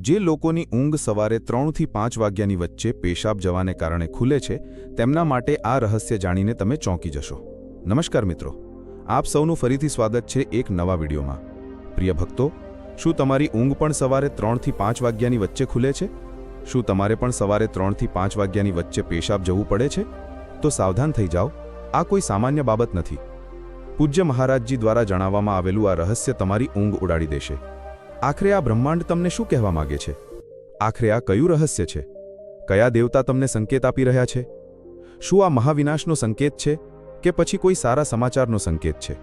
જે લોકોની ઊંઘ સવારે ત્રણથી પાંચ વાગ્યાની વચ્ચે પેશાબ જવાને કારણે ખુલે છે, તેમના માટે આ રહસ્ય જાણીને તમે ચોંકી જશો. નમસ્કાર મિત્રો. આપ સૌનું ફરીથી સ્વાગત છે એક નવા વિડીયોમાં. પ્રિય ભક્તો, શું તમારી ઊંઘ પણ સવારે ત્રણથી પાંચ વાગ્યાની વચ્ચે ખુલે છે? શું તમારે પણ સવારે ત્રણથી પાંચ વાગ્યાની વચ્ચે પેશાબ જવું પડે છે? તો સાવધાન થઈ જાઓ. આ કોઈ સામાન્ય બાબત નથી. પૂજ્ય મહારાજજી દ્વારા જણાવવામાં આવેલું આ રહસ્ય તમારી ઊંઘ ઉડાડી દેશે. આખરે આ બ્રહ્માંડ તમને શું કહેવા માગે છે? આખરે આ કયું રહસ્ય છે? કયા દેવતા તમને સંકેત આપી રહ્યા છે? શું આ મહાવિનાશનો સંકેત છે કે પછી કોઈ સારા સમાચારનો સંકેત છે?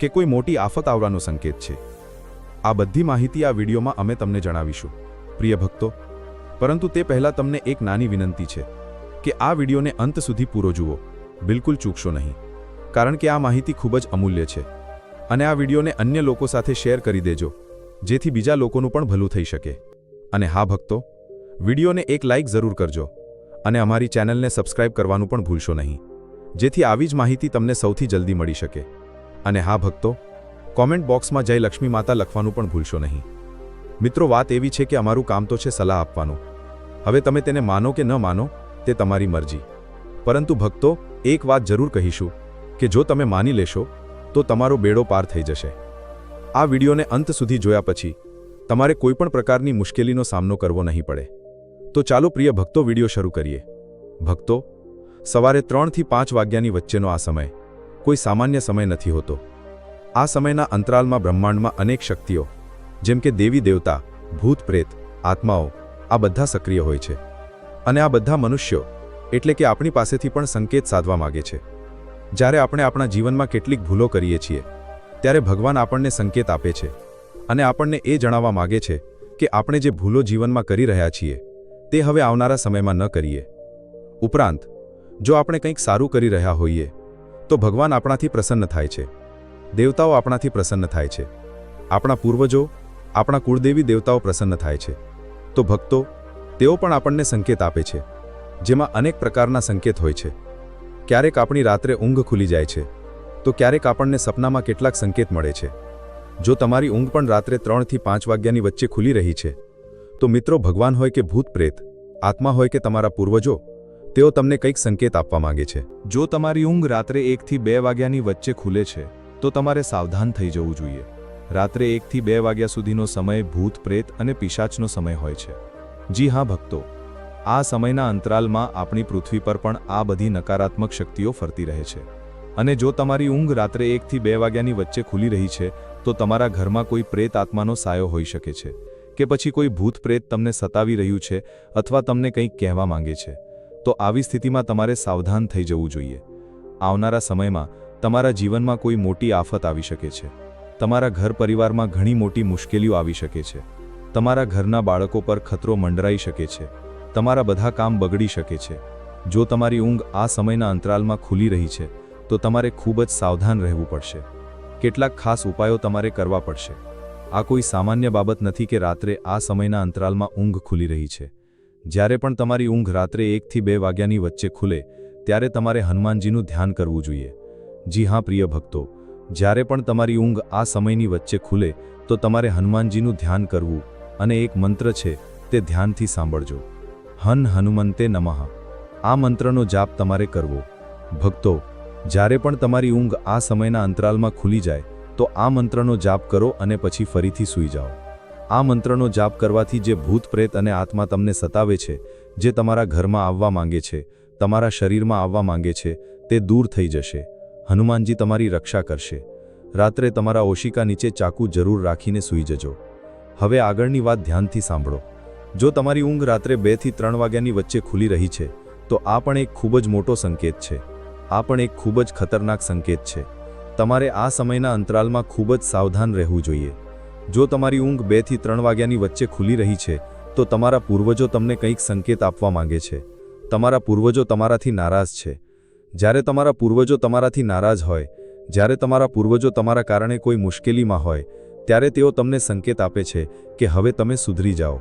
કે કોઈ મોટી આફત આવવાનો સંકેત છે? આ બધી માહિતી આ વિડીયોમાં અમે તમને જણાવીશું. પ્રિય ભક્તો, પરંતુ તે પહેલાં તમને એક નાની વિનંતી છે કે આ વિડીયોને અંત સુધી પૂરો જુઓ. બિલકુલ ચૂકશો નહીં. કારણ કે આ માહિતી ખૂબ જ અમૂલ્ય છે. અને આ વિડીયોને અન્ય લોકો સાથે શેર કરી દેજો. જેથી બીજા લોકોનું પણ ભલું થઈ શકે. અને હા ભક્તો, વિડીયોને એક લાઇક જરૂર કરજો અને અમારી ચેનલને સબસ્ક્રાઇબ કરવાનું પણ ભૂલશો નહીં. જેથી આવી જ માહિતી તમને સૌથી જલ્દી મળી શકે. અને હા ભક્તો, કોમેન્ટ બોક્સમાં જય લક્ષ્મી માતા લખવાનું પણ ભૂલશો નહીં. મિત્રો, વાત એવી છે કે અમારું કામ તો છે સલાહ આપવાનું. હવે તમે તેને માનો કે ન માનો, તે તમારી મરજી. પરંતુ ભક્તો, એક વાત જરૂર કહીશું કે જો તમે માની લેશો, તો તમારો બેડો પાર થઈ જશે. આ વિડીયોને અંત સુધી જોયા પછી, તમારે કોઈપણ પ્રકારની મુશ્કેલીનો સામનો કરવો નહીં પડે. તો ચાલો પ્રિય ભક્તો વીડિયો શરૂ કરીએ. ભક્તો, સવારે ત્રણથી પાંચ વાગ્યાની વચ્ચેનો આ સમય, કોઈ સામાન્ય સમય નથી હોતો. આ સમયના અંતરાલમાં બ્રહ્માંડમાં અનેક શક્તિઓ, જેમ કે દેવી દેવતા, ભૂત પ્રેત, આત્માઓ, આ બધા સક્રિય હોય છે. અને આ બધા મનુષ્યો, એટલે કે આપણી પાસેથી પણ સંકેત સાધવા માગે છે. જ્યારે આપણે આપણા જીવનમાં કેટલીક ભૂલો કરીએ છીએ ત્યારે ભગવાન આપણને સંકેત આપે છે અને આપણને એ જણાવવા માગે છે કે આપણે જે ભૂલો જીવનમાં કરી રહ્યા છીએ, તે હવે આવનારા સમયમાં ન કરીએ. ઉપરાંત, જો આપણે કંઈક સારું કરી રહ્યા હોઈએ, તો ભગવાન આપણાથી પ્રસન્ન થાય છે. દેવતાઓ આપણાથી પ્રસન્ન થાય છે. આપણા પૂર્વજો, આપણા કુળદેવી દેવતાઓ પ્રસન્ન થાય છે. તો ભક્તો, તેઓ પણ આપણને સંકેત આપે છે, જેમાં અનેક પ્રકારના સંકેત હોય છે. ક્યારેક આપણી રાત્રે ઊંઘ ખુલી જાય છે. તો ક્યારેક આપણને સપનામાં કેટલાક સંકેત મળે છે. જો તમારી ઊંઘ પણ રાત્રે ત્રણથી પાંચ વાગ્યાની વચ્ચે ખુલી રહી છે, તો મિત્રો ભગવાન હોય કે ભૂત પ્રેત, આત્મા હોય કે તમારા પૂર્વજો, તેઓ તમને કંઈક સંકેત આપવા માંગે છે. જો તમારી ઊંઘ રાત્રે એકથી બે વાગ્યાની વચ્ચે ખુલે છે, તો તમારે સાવધાન થઈ જવું જોઈએ. રાત્રે એકથી બે વાગ્યા સુધીનો સમય ભૂત, પ્રેત અને પિશાચનો સમય હોય છે. જી હા, ભક્તો. આ સમયના અંતરાલમાં આપણી પૃથ્વી પર પણ આ બધી નકારાત્મક શક્તિઓ ફરતી રહે છે. અને જો તમારી ઊંઘ રાત્રે એકથી બે વાગ્યાની વચ્ચે ખુલી રહી છે, તો તમારા ઘરમાં કોઈ પ્રેત આત્માનો સાયો હોઈ શકે છે, કે પછી કોઈ ભૂત પ્રેત તમને સતાવી રહ્યું છે અથવા તમને કંઈક કહેવા માંગે છે, તો આવી સ્થિતિમાં તમારે સાવધાન થઈ જવું જોઈએ. આવનારા સમયમાં, તમારા જીવનમાં કોઈ મોટી આફત આવી શકે છે. તમારા ઘર પરિવારમાં ઘણી મોટી મુશ્કેલીઓ આવી શકે છે. તમારા ઘરના બાળકો પર ખતરો મંડરાઈ શકે છે. તમારા બધા કામ બગડી શકે છે. જો તમારી ઊંઘ આ સમયના અંતરાલમાં ખુલી રહી છે તો તમારે ખૂબ જ સાવધાન રહેવું પડશે. કેટલાક ખાસ ઉપાયો તમારે કરવા પડશે. આ કોઈ સામાન્ય બાબત નથી કે રાત્રે આ સમયના અંતરાલમાં ઊંઘ ખુલી રહી છે. જ્યારે પણ તમારી ઊંઘ રાત્રે એકથી બે વાગ્યાની વચ્ચે ખુલે, ત્યારે તમારે હનુમાનજીનું ધ્યાન કરવું જોઈએ. જી હા, પ્રિય ભક્તો, જ્યારે પણ તમારી ઊંઘ આ સમયની વચ્ચે ખુલે, તો તમારે હનુમાનજીનું ધ્યાન કરવું, અને એક મંત્ર છે, તે ધ્યાનથી સાંભળજો. હન હનુમંતે નમઃ. આ મંત્રનો જાપ તમારે કરવો. ભક્તો જ્યારે પણ તમારી ઊંઘ આ સમયના અંતરાલમાં ખુલી જાય, તો આ મંત્રનો જાપ કરો અને પછી ફરીથી સૂઈ જાઓ. આ મંત્રનો જાપ કરવાથી જે ભૂત પ્રેત અને આત્મા તમને સતાવે છે, જે તમારા ઘરમાં આવવા માંગે છે, તમારા શરીરમાં આવવા માંગે છે, તે દૂર થઈ જશે. હનુમાનજી તમારી રક્ષા કરશે. રાત્રે તમારા ઓશિકા નીચે ચાકુ જરૂર રાખીને સૂઈ જજો. હવે આગળની વાત ધ્યાનથી સાંભળો. જો તમારી ઊંઘ રાત્રે બેથી ત્રણ વાગ્યાની વચ્ચે ખુલી રહી છે, તો આ પણ એક ખૂબ જ મોટો સંકેત છે. આ પણ એક ખૂબ જ ખતરનાક સંકેત છે. તમારે આ સમયના અંતરાલમાં ખૂબ જ સાવધાન રહેવું જોઈએ. જો તમારી ઊંઘ બેથી ત્રણ વાગ્યાની વચ્ચે ખુલી રહી છે, તો તમારા પૂર્વજો તમને કંઈક સંકેત આપવા માંગે છે. તમારા પૂર્વજો તમારાથી નારાજ છે. જ્યારે તમારા પૂર્વજો તમારાથી નારાજ હોય, જ્યારે તમારા પૂર્વજો તમારા કારણે કોઈ મુશ્કેલીમાં હોય, ત્યારે તેઓ તમને સંકેત આપે છે કે હવે તમે સુધરી જાઓ.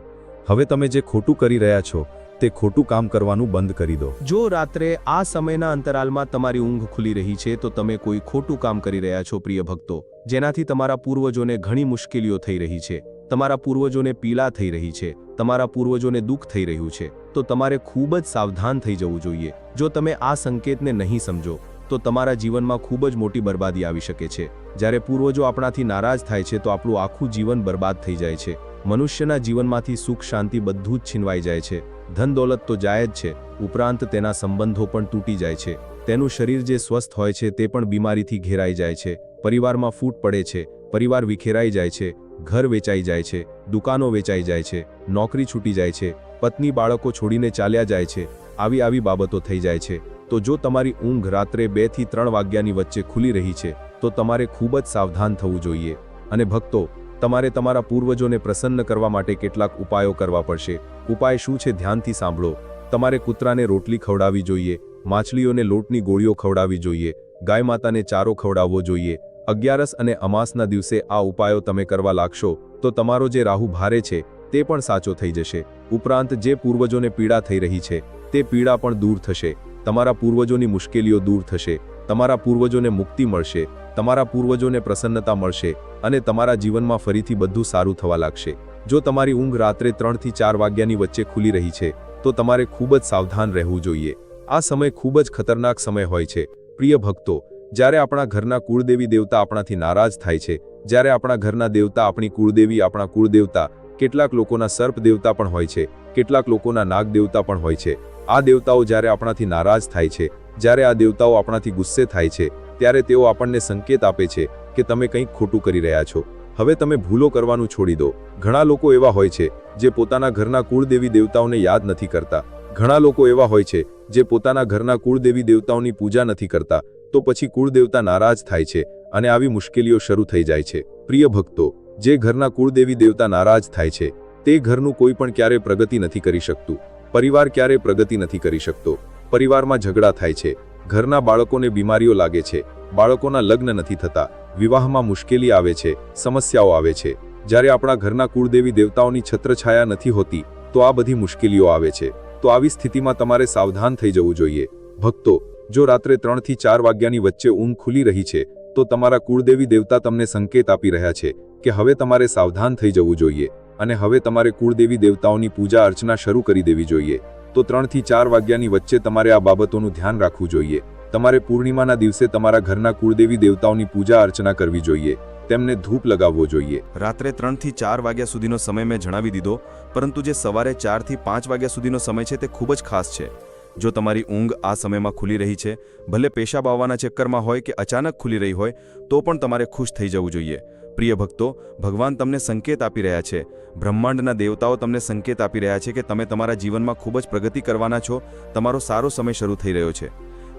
હવે તમે જે ખોટું કરી રહ્યા છો તે ખોટું કામ કરવાનું બંધ કરી દો. જો રાત્રે આ સમયના અંતરાલમાં તમારી ઊંઘ ખુલી રહી છે, તો તમે કોઈ ખોટું કામ કરી રહ્યા છો, પ્રિય ભક્તો. જેનાથી તમારા પૂર્વજોને ઘણી મુશ્કેલીઓ થઈ રહી છે. તમારા પૂર્વજોને પીલા થઈ રહી છે. તમારા પૂર્વજોને દુઃખ થઈ રહ્યું છે. તો તમારે ખૂબ જ સાવધાન થઈ જવું જોઈએ. જો તમે આ સંકેતને નહીં સમજો, તો તમારા જીવનમાં ખૂબ જ મોટી બરબાદી આવી શકે છે. જ્યારે પૂર્વજો આપણાથી નારાજ થાય છે, તો આપણું આખું જીવન બરબાદ થઈ જાય છે. મનુષ્યના જીવનમાંથી સુખ શાંતિ બધું જ છીનવાઈ જાય છે. ધન દોલત તો જાય જ છે, ઉપરાંત તેના સંબંધો પણ તૂટી જાય છે. તેનું શરીર જે સ્વસ્થ હોય છે તે પણ બીમારીથી ઘેરાઈ જાય છે. પરિવારમાં ફૂટ પડે છે, પરિવાર વિખેરાઈ જાય છે, ઘર વેચાઈ જાય છે, દુકાનો વેચાઈ જાય છે, નોકરી છૂટી જાય છે, પત્ની બાળકો છોડીને ચાલ્યા જાય છે, આવી આવી બાબતો થઈ જાય છે. તો જો તમારી ઊંઘ રાત્રે બેથી ત્રણ વાગ્યાની વચ્ચે ખુલી રહી છે, તો તમારે ખૂબ જ સાવધાન થવું જોઈએ. અને ભક્તો, તમારે તમારા પૂર્વજોને પ્રસન્ન કરવા માટે કેટલાક ઉપાયો કરવા પડશે. ઉપાય શું છે ધ્યાનથી સાંભળો. તમારે કૂતરાને રોટલી ખવડાવવી જોઈએ, માછલીઓને લોટની ગોળીઓ ખવડાવવી જોઈએ ગાય માતાને ચારો ખવડાવવો જોઈએ. અગિયારસ અને અમાસના દિવસે આ ઉપાયો તમે કરવા લાગશો, તો તમારો જે રાહુ ભારે છે, તે પણ સાચો થઈ જશે. ઉપરાંત જે પૂર્વજોને પીડા થઈ રહી છે, તે પીડા પણ દૂર થશે. તમારા પૂર્વજોની મુશ્કેલીઓ દૂર થશે. તમારા પૂર્વજોને મુક્તિ મળશે. તમારા પૂર્વજોને પ્રસન્નતા મળશે અને તમારા જીવનમાં ફરીથી બધું સારું થવા લાગશે. જો તમારી ઊંઘ રાત્રે ત્રણથી ચાર વાગ્યાની વચ્ચે ખુલી રહી છે, તો તમારે ખૂબ જ સાવધાન રહેવું જોઈએ. આ સમય ખૂબ જ ખતરનાક સમય હોય છે. પ્રિય ભક્તો, જ્યારે આપણા ઘરના કુળદેવી દેવતા આપણાથી નારાજ થાય છે, જ્યારે આપણા ઘરના દેવતા આપણી કુળદેવી, આપણા કુળદેવતા, કેટલાક લોકોના સર્પ દેવતા પણ હોય છે, કેટલાક લોકોના નાગ દેવતા પણ હોય છે. આ દેવતાઓ જ્યારે આપણાથી નારાજ થાય છે, જ્યારે આ દેવતાઓ આપણાથી ગુસ્સે થાય છે, ત્યારે તેઓ આપણને સંકેત આપે છે કે તમે કંઈક ખોટું કરી રહ્યા છો. હવે તમે ભૂલો કરવાનું છોડી દો. ઘણા લોકો એવા હોય છે, જે પોતાના ઘરના કુળદેવી દેવતાઓને યાદ નથી કરતા. ઘણા લોકો એવા હોય છે, જે પોતાના ઘરના કુળદેવી દેવતાઓની પૂજા નથી કરતા. તો પછી કુળદેવતા નારાજ થાય છે અને આવી મુશ્કેલીઓ શરૂ થઈ જાય છે. પ્રિય ભક્તો, જે ઘરના કુળદેવી દેવતા નારાજ થાય છે, તે ઘરનું કોઈ પણ ક્યારે પ્રગતિ નથી કરી શકતું. પરિવાર ક્યારે પ્રગતિ નથી કરી શકતો. પરિવારમાં ઝઘડા થાય છે. ઘરના બાળકોને બીમારીઓ લાગે છે. બાળકોના લગ્ન નથી થતા. વિવાહમાં મુશ્કેલી આવે છે, સમસ્યાઓ આવે છે. જ્યારે આપણા ઘરના કુળદેવી દેવતાઓની છત્રછાયા નથી હોતી, તો આ બધી મુશ્કેલીઓ આવે છે. તો આવી સ્થિતિમાં તમારે સાવધાન થઈ જવું જોઈએ. ભક્તો, જો રાત્રે ત્રણથી ચાર વાગ્યાની વચ્ચે ઊંઘ ખુલી રહી છે, તો તમારા કુળદેવી દેવતા તમને સંકેત આપી રહ્યા છે કે હવે તમારે સાવધાન થઈ જવું જોઈએ અને હવે તમારે કુળદેવી દેવતાઓની પૂજા અર્ચના શરૂ કરી દેવી જોઈએ. તો ત્રણથી ચાર વાગ્યાની વચ્ચે તમારે આ બાબતોનું ધ્યાન રાખવું જોઈએ. તમારે પૂર્ણિમાના દિવસે તમારા ઘરના કુળદેવી દેવતાઓની પૂજા અર્ચના કરવી જોઈએ. તેમને ધૂપ લગાવવો જોઈએ. રાત્રે ત્રણથી ચાર વાગ્યા સુધીનો સમય મેં જણાવી દીધો, પરંતુ જે સવારે ચારથી પાંચ વાગ્યા સુધીનો સમય છે તે ખૂબ જ ખાસ છે. જો તમારી ઊંઘ આ સમયમાં ખુલી રહી છે, ભલે પેશાબ આવવાના ચક્કરમાં હોય કે અચાનક ખુલી રહી હોય, તો પણ તમારે ખુશ થઈ જવું જોઈએ. પ્રિય ભક્તો, ભગવાન તમને સંકેત આપી રહ્યા છે. બ્રહ્માંડના દેવતાઓ તમને સંકેત આપી રહ્યા છે કે તમે તમારા જીવનમાં ખૂબ જ પ્રગતિ કરવાના છો, તમારો સારો સમય શરૂ થઈ રહ્યો છે.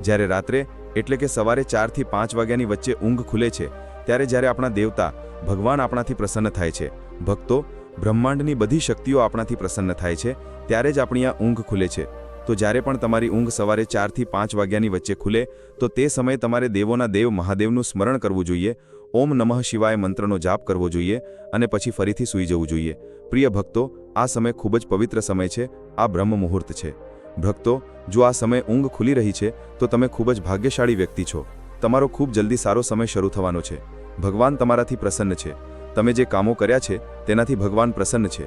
જ્યારે રાત્રે, એટલે કે સવારે ચારથી પાંચ વાગ્યાની વચ્ચે ઊંઘ ખુલે છે, ત્યારે જ્યારે આપણા દેવતા ભગવાન આપણાથી પ્રસન્ન થાય છે, ભક્તો બ્રહ્માંડની બધી શક્તિઓ આપણાથી પ્રસન્ન થાય છે, ત્યારે જ આપણી આ ઊંઘ ખુલે છે. તો જ્યારે પણ તમારી ઊંઘ સવારે ચારથી પાંચ વાગ્યાની વચ્ચે ખુલે, તો તે સમયે તમારે દેવોના દેવ મહાદેવનું સ્મરણ કરવું જોઈએ, ઓમ નમઃ શિવાય મંત્રનો જાપ કરવો જોઈએ, અને પછી ફરીથી સૂઈ જવું જોઈએ. પ્રિય ભક્તો, આ સમય ખૂબ જ પવિત્ર સમય છે, આ બ્રહ્મ મુહૂર્ત છે. ભક્તો, જો આ સમય ઊંઘ ખુલી રહી છે, તો તમે ખૂબ જ ભાગ્યશાળી વ્યક્તિ છો. તમારો ખૂબ જલ્દી સારો સમય શરૂ થવાનો છે. ભગવાન તમારાથી પ્રસન્ન છે. તમે જે કામો કર્યા છે, તેનાથી ભગવાન પ્રસન્ન છે.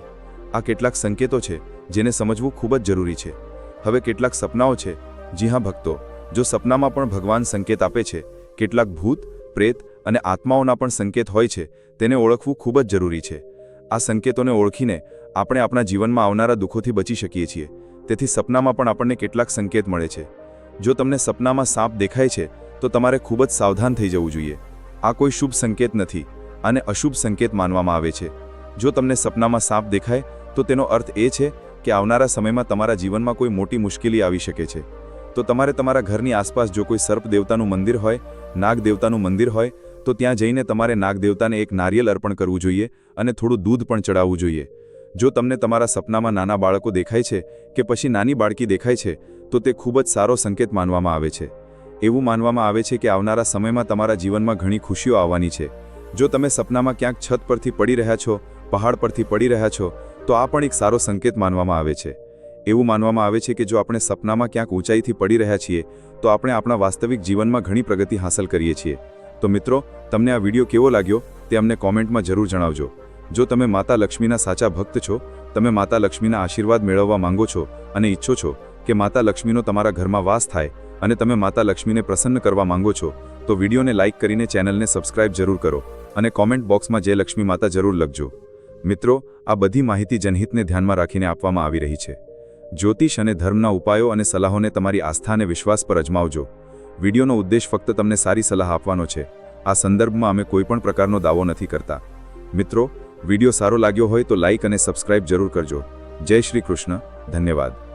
આ કેટલાક સંકેતો છે, જેને સમજવું ખૂબ જ જરૂરી છે. હવે કેટલાક સપનાઓ છે. જી હા, ભક્તો, જો સપનામાં પણ ભગવાન સંકેત આપે છે, કેટલાક ભૂત, પ્રેત અને આત્માઓના પણ સંકેત હોય છે, તેને ઓળખવું ખૂબ જ જરૂરી છે. આ સંકેતોને ઓળખીને આપણે આપણા જીવનમાં આવનારા દુઃખોથી બચી શકીએ છીએ. તેથી સપનામાં પણ આપણને કેટલાક સંકેત મળે છે. જો તમને સપનામાં સાપ દેખાય છે, તો તમારે ખૂબ જ સાવધાન થઈ જવું જોઈએ. આ કોઈ શુભ સંકેત નથી આને અશુભ સંકેત માનવામાં આવે છે. જો તમને સપનામાં સાપ દેખાય, તો તેનો અર્થ એ છે કે આવનારા સમયમાં તમારા જીવનમાં કોઈ મોટી મુશ્કેલી આવી શકે છે. તો તમારે તમારા ઘરની આસપાસ જો કોઈ સર્પ દેવતાનું મંદિર હોય, નાગ દેવતાનું મંદિર હોય, તો ત્યાં જઈને તમારે નાગ દેવતાને એક નારિયેલ અર્પણ કરવું જોઈએ અને થોડું દૂધ પણ ચડાવવું જોઈએ. જો તમને તમારા સપનામાં નાના બાળકો દેખાય છે કે પછી નાની બાળકી દેખાય છે, તો તે ખૂબ જ સારો સંકેત માનવામાં આવે છે. એવું માનવામાં આવે છે કે આવનારા સમયમાં તમારા જીવનમાં ઘણી ખુશીઓ આવવાની છે. જો તમે સપનામાં ક્યાંક છત પરથી પડી રહ્યા છો, પહાડ પરથી પડી રહ્યા છો, તો આ પણ એક સારો સંકેત માનવામાં આવે છે. એવું માનવામાં આવે છે કે જો આપણે સપનામાં ક્યાંક ઊંચાઈથી પડી રહ્યા છીએ, તો આપણે આપણા વાસ્તવિક જીવનમાં ઘણી પ્રગતિ હાંસલ કરીએ છીએ. તો મિત્રો, તમને આ વીડિયો કેવો લાગ્યો તે અમને કોમેન્ટમાં જરૂર જણાવજો. જો તમે માતા લક્ષ્મીના સાચા ભક્ત છો, તમે માતા લક્ષ્મીના આશીર્વાદ મેળવવા માંગો છો અને ઈચ્છો છો કે માતા લક્ષ્મીનો તમારા ઘરમાં વાસ થાય અને તમે માતા લક્ષ્મીને પ્રસન્ન કરવા માંગો છો, તો વિડીયોને લાઇક કરીને ચેનલને સબસ્ક્રાઇબ જરૂર કરો અને કોમેન્ટ બોક્સમાં જય લક્ષ્મી માતા જરૂર લખજો. મિત્રો, આ બધી માહિતી જનહિતને ધ્યાનમાં રાખીને આપવામાં આવી રહી છે. જ્યોતિષ અને ધર્મના ઉપાયો અને સલાહોને તમારી આસ્થા અને વિશ્વાસ પર અજમાવજો. વિડીયોનો ઉદ્દેશ ફક્ત તમને સારી સલાહ આપવાનો છે. આ સંદર્ભમાં અમે કોઈપણ પ્રકારનો દાવો નથી કરતા. મિત્રો વીડિયો સારો લાગ્યો હોય તો લાઇક અને સબસ્ક્રાઇબ જરૂર કરજો. જય શ્રી કૃષ્ણ. ધન્યવાદ.